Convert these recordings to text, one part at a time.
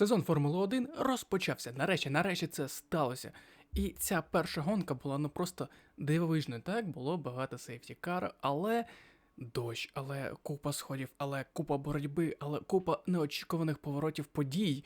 Сезон Формули 1 розпочався. Нарешті, нарешті це сталося. І ця перша гонка була ну просто дивовижною. Так, було багато сейфтікар, але дощ, але купа сходів, але купа боротьби, але купа неочікуваних поворотів подій.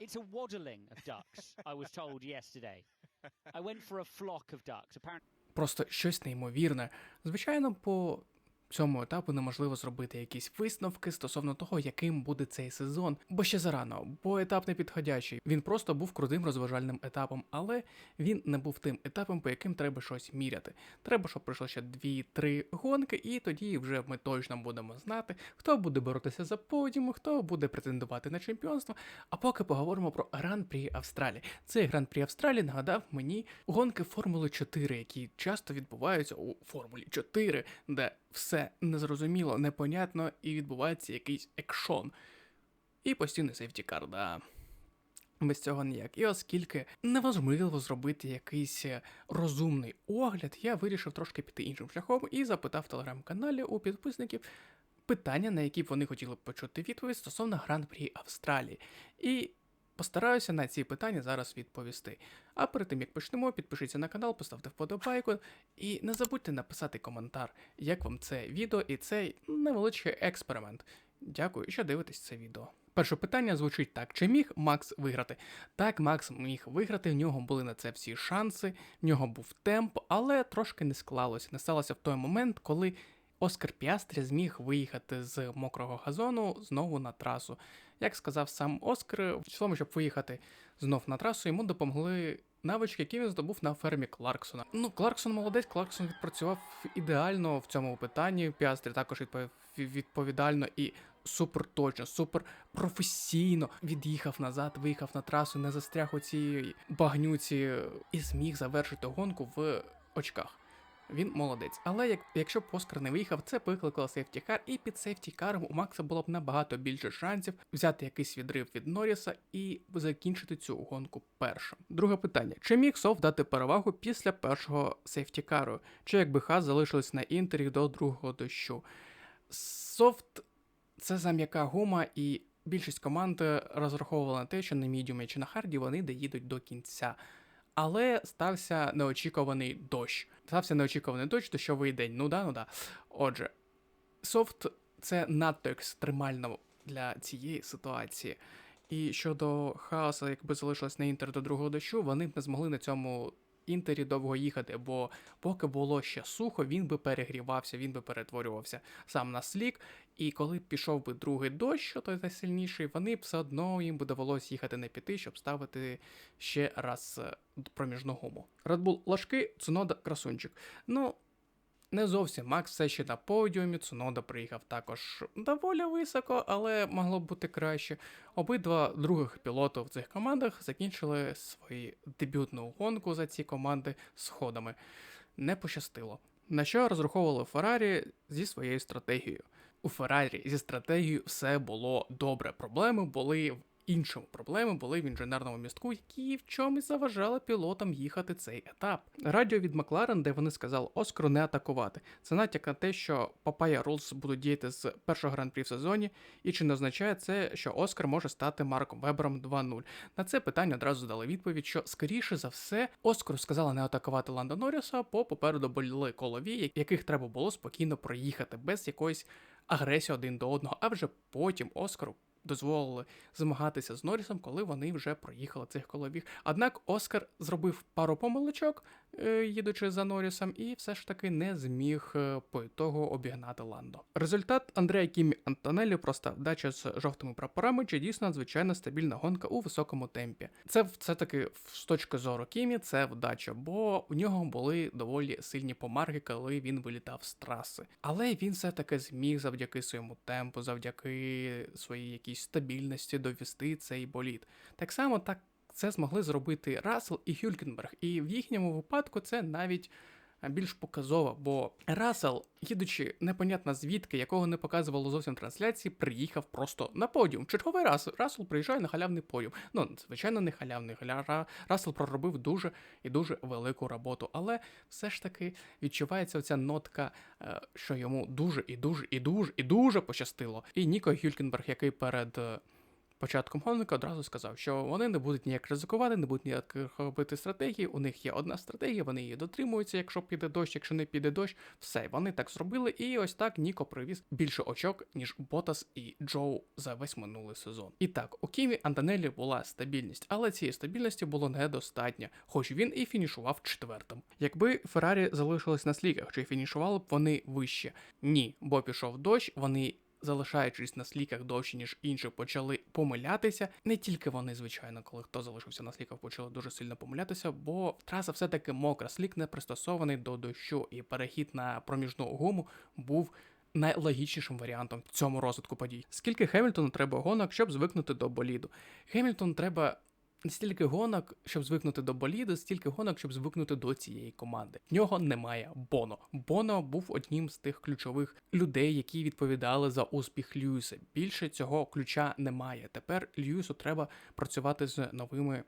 It's a waddling of ducks, I was told yesterday. I went for a flock of ducks. Apparently, Просто щось неймовірне. Звичайно, по цьому етапу неможливо зробити якісь висновки стосовно того, яким буде цей сезон, бо ще зарано, бо етап не підходячий. Він просто був крутим розважальним етапом, але він не був тим етапом, по яким треба щось міряти. Треба, щоб пройшло ще 2-3 гонки, і тоді вже ми точно будемо знати, хто буде боротися за подіум, хто буде претендувати на чемпіонство. А поки поговоримо про Гран-прі Австралії. Цей Гран-прі Австралії нагадав мені гонки Формули 4, які часто відбуваються у Формулі 4, де все незрозуміло, непонятно і відбувається якийсь екшон. І постійний сейфтікар, да. Без цього ніяк. І оскільки невозможливо зробити якийсь е, розумний огляд, я вирішив трошки піти іншим шляхом і запитав в телеграм-каналі у підписників питання, на які б вони хотіли б почути відповідь стосовно Гран-прі Австралії. І постараюся на ці питання зараз відповісти. А перед тим як почнемо, підпишіться на канал, поставте вподобайку і не забудьте написати коментар, як вам це відео і цей невеличкий експеримент. Дякую, що дивитесь це відео. Перше питання звучить так: чи міг Макс виграти? Так, Макс міг виграти, в нього були на це всі шанси, в нього був темп, але трошки не склалося. Не сталося в той момент, коли Оскар Піастрі зміг виїхати з мокрого газону знову на трасу. Як сказав сам Оскар, в цілому, щоб виїхати знов на трасу, йому допомогли навички, які він здобув на фермі Кларксона. Ну, Кларксон молодець, Кларксон відпрацював ідеально в цьому питанні. Піастрі також відпов- відповідально і супер точно, супер професійно від'їхав назад, виїхав на трасу, не застряг у цій багнюці і зміг завершити гонку в очках. Він молодець. Але як, якщо б Оскар не виїхав, це викликало сейфтікар, і під сейфтікаром у Макса було б набагато більше шансів взяти якийсь відрив від Норріса і закінчити цю гонку першим. Друге питання: чи міг Сов дати перевагу після першого сейфтікару? Чи якби Хас залишились на інтері до другого дощу? Софт це зам'яка гума, і більшість команд розраховувала на те, що на мідіумі чи на харді вони доїдуть до кінця. Але стався неочікуваний дощ. Стався неочікуваний дощ, дощовий день. Ну да, ну да. Отже, софт це надто екстремально для цієї ситуації. І щодо хаоса, якби залишилось на інтер до другого дощу, вони б не змогли на цьому інтері довго їхати, бо поки було ще сухо, він би перегрівався, він би перетворювався сам на слік. І коли б пішов би другий дощ, той найсильніший, вони б все одно їм би довелось їхати на піти, щоб ставити ще раз е, проміжну гуму. Bull Лашки, Цунода красунчик. Ну, не зовсім Макс все ще на подіумі, Цунода приїхав також доволі високо, але могло б бути краще. Обидва других пілотів в цих командах закінчили свою дебютну гонку за ці команди сходами. Не пощастило. На що розраховували Феррарі зі своєю стратегією? У Феррарі зі стратегією все було добре. Проблеми були в іншому. Проблеми були в інженерному містку, які в чомусь заважали пілотам їхати цей етап. Радіо від Макларен, де вони сказали Оскару не атакувати. Це натяк на те, що Папая Рулс будуть діяти з першого гран-прі в сезоні, і чи не означає це, що Оскар може стати Марком Вебером 2-0? На це питання одразу дали відповідь, що скоріше за все Оскару сказали не атакувати Ланда Норріса, бо попереду були колові, яких треба було спокійно проїхати без якоїсь агресії один до одного, а вже потім Оскару дозволили змагатися з Норрісом, коли вони вже проїхали цих коловіг. Однак Оскар зробив пару помилочок, їдучи за Норрісом, і все ж таки не зміг е, по ітогу обігнати Ландо. Результат Андрея Кімі Антонелі проста вдача з жовтими прапорами, чи дійсно надзвичайно стабільна гонка у високому темпі. Це все таки з точки зору Кімі, це вдача, бо у нього були доволі сильні помарки, коли він вилітав з траси. Але він все таки зміг завдяки своєму темпу, завдяки своїй якійсь стабільності довести цей болід. Так само так це змогли зробити Рассел і Хюлькенберг, і в їхньому випадку це навіть більш показово, бо Рассел, їдучи непонятно звідки, якого не показувало зовсім трансляції, приїхав просто на подіум. Черговий раз Рассел приїжджає на халявний подіум. Ну, звичайно, не халявний. Халя... Рассел проробив дуже і дуже велику роботу, але все ж таки відчувається оця нотка, е, що йому дуже і дуже і дуже і дуже пощастило. І Ніко Гюлькенберг, який перед. Е, початком гонки одразу сказав, що вони не будуть ніяк ризикувати, не будуть ніяк робити стратегії. У них є одна стратегія, вони її дотримуються, якщо піде дощ, якщо не піде дощ, все, вони так зробили. І ось так Ніко привіз більше очок, ніж Ботас і Джоу за весь минулий сезон. І так, у Кімі Антонелі була стабільність, але цієї стабільності було недостатньо, хоч він і фінішував четвертим. Якби Феррарі залишились на сліках, чи фінішували б вони вище? Ні, бо пішов дощ, вони залишаючись на сліках довше, ніж інші, почали помилятися. Не тільки вони, звичайно, коли хто залишився на сліках, почали дуже сильно помилятися, бо траса все-таки мокра, слік не пристосований до дощу, і перехід на проміжну гуму був. Найлогічнішим варіантом в цьому розвитку подій. Скільки Хемільтону треба гонок, щоб звикнути до боліду? Хемільтон треба стільки гонок, щоб звикнути до боліду, стільки гонок, щоб звикнути до цієї команди. В нього немає Боно. Боно був одним з тих ключових людей, які відповідали за успіх Льюіса. Більше цього ключа немає. Тепер Льюісу треба працювати з новими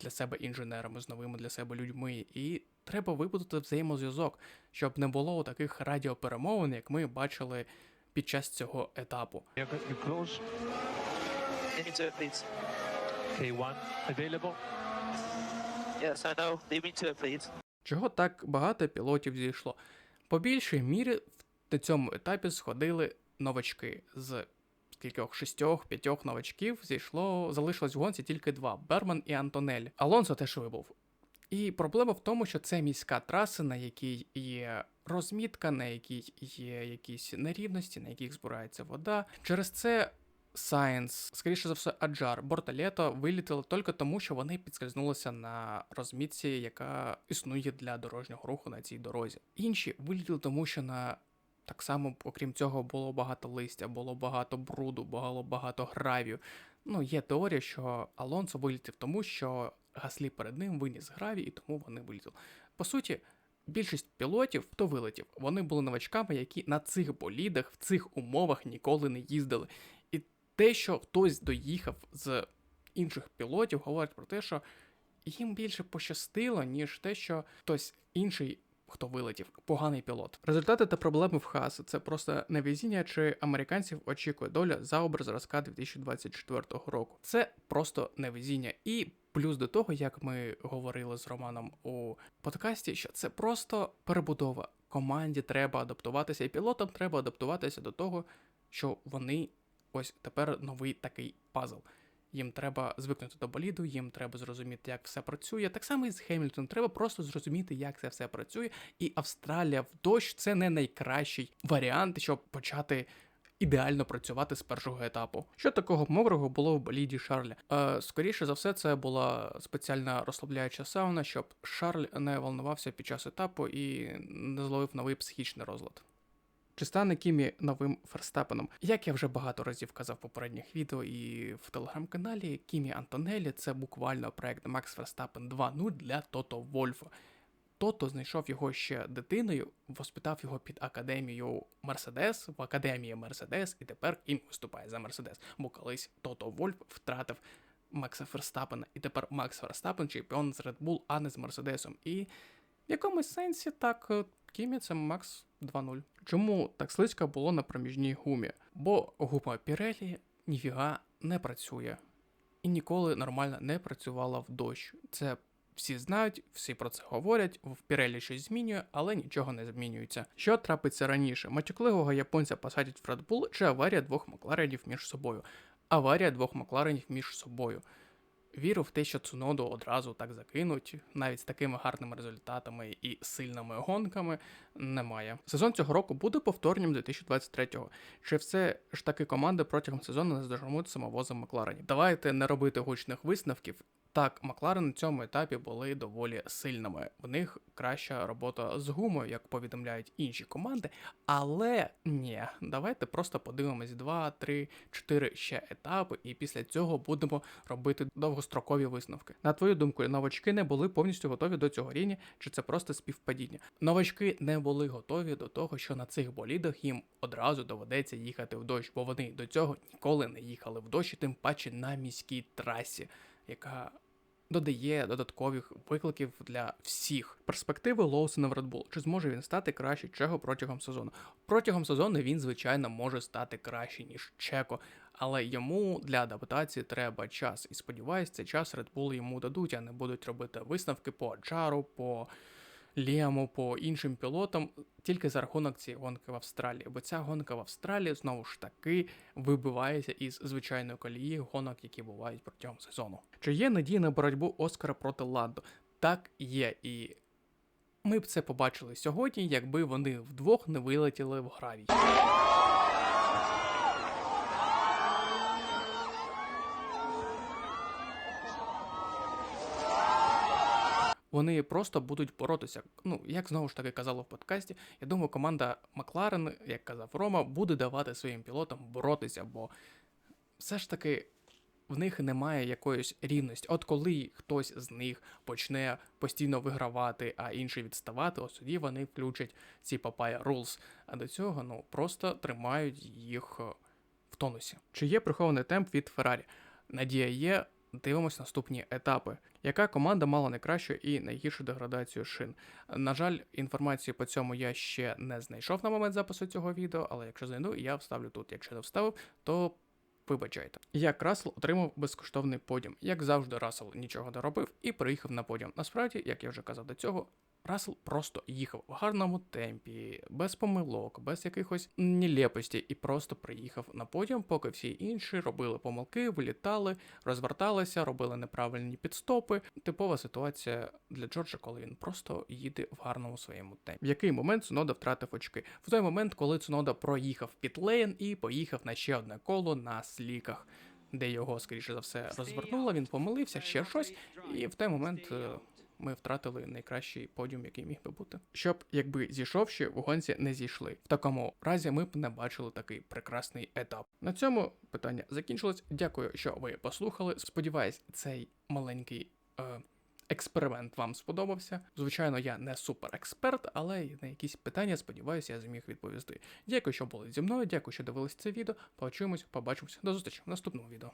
для себе інженерами, з новими для себе людьми, і треба вибудувати взаємозв'язок, щоб не було таких радіоперемовин, як ми бачили під час цього етапу. Close. K1 available. Yes, I know. Leave me to it, please. Чого так багато пілотів зійшло? По більшій мірі на цьому етапі сходили новачки з скількох шістьох, п'ятьох новачків зійшло, залишилось в гонці тільки два Берман і Антонель. Алонсо теж вибув. І проблема в тому, що це міська траса, на якій є розмітка, на якій є якісь нерівності, на яких збирається вода. Через це Сайенс, скоріше за все, Аджар, Борталето вилітили тільки тому, що вони підскользнулися на розмітці, яка існує для дорожнього руху на цій дорозі. Інші вилітіли тому, що на так само, окрім цього, було багато листя, було багато бруду, було багато гравію. Ну, є теорія, що Алонсо вилітів тому, що Гаслі перед ним виніс гравій, і тому вони вилітіли. По суті, більшість пілотів, хто вилетів, вони були новачками, які на цих болідах, в цих умовах ніколи не їздили. Те, що хтось доїхав з інших пілотів, говорить про те, що їм більше пощастило, ніж те, що хтось інший. Хто вилетів, поганий пілот. Результати та проблеми в Хас це просто невезіння, чи американців очікує доля за образ зразка 2024 року. Це просто невезіння. І плюс до того, як ми говорили з Романом у подкасті, що це просто перебудова. Команді треба адаптуватися, і пілотам треба адаптуватися до того, що вони ось тепер новий такий пазл. Їм треба звикнути до боліду, їм треба зрозуміти, як все працює. Так само і з Хемільтоном. Треба просто зрозуміти, як це все працює. І Австралія в дощ це не найкращий варіант, щоб почати ідеально працювати з першого етапу. Що такого мокрого було в боліді Шарля? Е, скоріше за все, це була спеціальна розслабляюча сауна, щоб Шарль не волнувався під час етапу і не зловив новий психічний розлад. Чи стане Кімі новим Ферстапеном? Як я вже багато разів казав в попередніх відео і в телеграм-каналі, Кімі Антонелі це буквально проект Макс Ферстапен 2.0 для Тото Вольфа. Тото знайшов його ще дитиною, воспитав його під академію Мерседес в академії Мерседес, і тепер він виступає за Мерседес. Бо колись Тото Вольф втратив Макса Ферстапена, і тепер Макс Ферстапен чемпіон з Red Bull, а не з Мерседесом. І в якомусь сенсі так е, Кімі це Макс 2.0. Чому так слизько було на проміжній гумі? Бо гума Pirelli ніфіга не працює і ніколи нормально не працювала в дощ. Це всі знають, всі про це говорять. В Pirelli щось змінює, але нічого не змінюється. Що трапиться раніше? Матюкливого японця посадять в Bull чи аварія двох Макларенів між собою? Аварія двох Макларенів між собою. Віру в те, що Цуноду одразу так закинуть, навіть з такими гарними результатами і сильними гонками, немає. Сезон цього року буде повторнім 2023-го. Чи все ж таки команди протягом сезону не здожмуть самовозом Макларенів? Давайте не робити гучних висновків. Так, Макларен на цьому етапі були доволі сильними. В них краща робота з гумою, як повідомляють інші команди. Але ні, давайте просто подивимось 2, 3, 4 ще етапи, і після цього будемо робити довгострокові висновки. На твою думку, новачки не були повністю готові до цього рівня, чи це просто співпадіння? Новачки не були готові до того, що на цих болідах їм одразу доведеться їхати в дощ, бо вони до цього ніколи не їхали в дощ, тим паче на міській трасі, яка додає додаткових викликів для всіх. Перспективи Лоусона в Red Bull. Чи зможе він стати краще Чего протягом сезону? Протягом сезону він, звичайно, може стати краще, ніж Чеко, але йому для адаптації треба час. І сподіваюсь, цей час Red Bull йому дадуть, а не будуть робити висновки по Джару, по Ліаму, по іншим пілотам тільки за рахунок цієї гонки в Австралії. Бо ця гонка в Австралії знову ж таки вибивається із звичайної колії гонок, які бувають протягом сезону. Чи є надія на боротьбу Оскара проти Ладо? Так є, і ми б це побачили сьогодні, якби вони вдвох не вилетіли в гравій. Вони просто будуть боротися. Ну, як знову ж таки казало в подкасті, я думаю, команда Макларен, як казав Рома, буде давати своїм пілотам боротися, бо все ж таки в них немає якоїсь рівності. От коли хтось з них почне постійно вигравати, а інший відставати, ось тоді вони включать ці Papaya Rules. А до цього ну просто тримають їх е, в тонусі. Чи є прихований темп від Феррарі? Надія є. Дивимось наступні етапи. Яка команда мала найкращу і найгіршу деградацію шин? На жаль, інформацію по цьому я ще не знайшов на момент запису цього відео, але якщо знайду, я вставлю тут. Якщо не вставив, то вибачайте. Як Расл отримав безкоштовний подіум. Як завжди, Расл нічого не робив і приїхав на подіум. Насправді, як я вже казав до цього, Рассел просто їхав в гарному темпі, без помилок, без якихось нелепості, і просто приїхав на подіум, поки всі інші робили помилки, вилітали, розверталися, робили неправильні підстопи. Типова ситуація для Джорджа, коли він просто їде в гарному своєму темпі. В який момент Цунода втратив очки? В той момент, коли Цунода проїхав пітлейн і поїхав на ще одне коло на сліках. Де його, скоріше за все, розвернуло, він помилився, ще щось, і в той момент ми втратили найкращий подіум, який міг би бути. Щоб якби зійшовши, в гонці не зійшли. В такому разі ми б не бачили такий прекрасний етап. На цьому питання закінчилось. Дякую, що ви послухали. Сподіваюсь, цей маленький. Е, Експеримент вам сподобався. Звичайно, я не суперексперт, але на якісь питання, сподіваюся, я зміг відповісти. Дякую, що були зі мною. Дякую, що дивились це відео. Почуємось, побачимось. До зустрічі в наступному відео.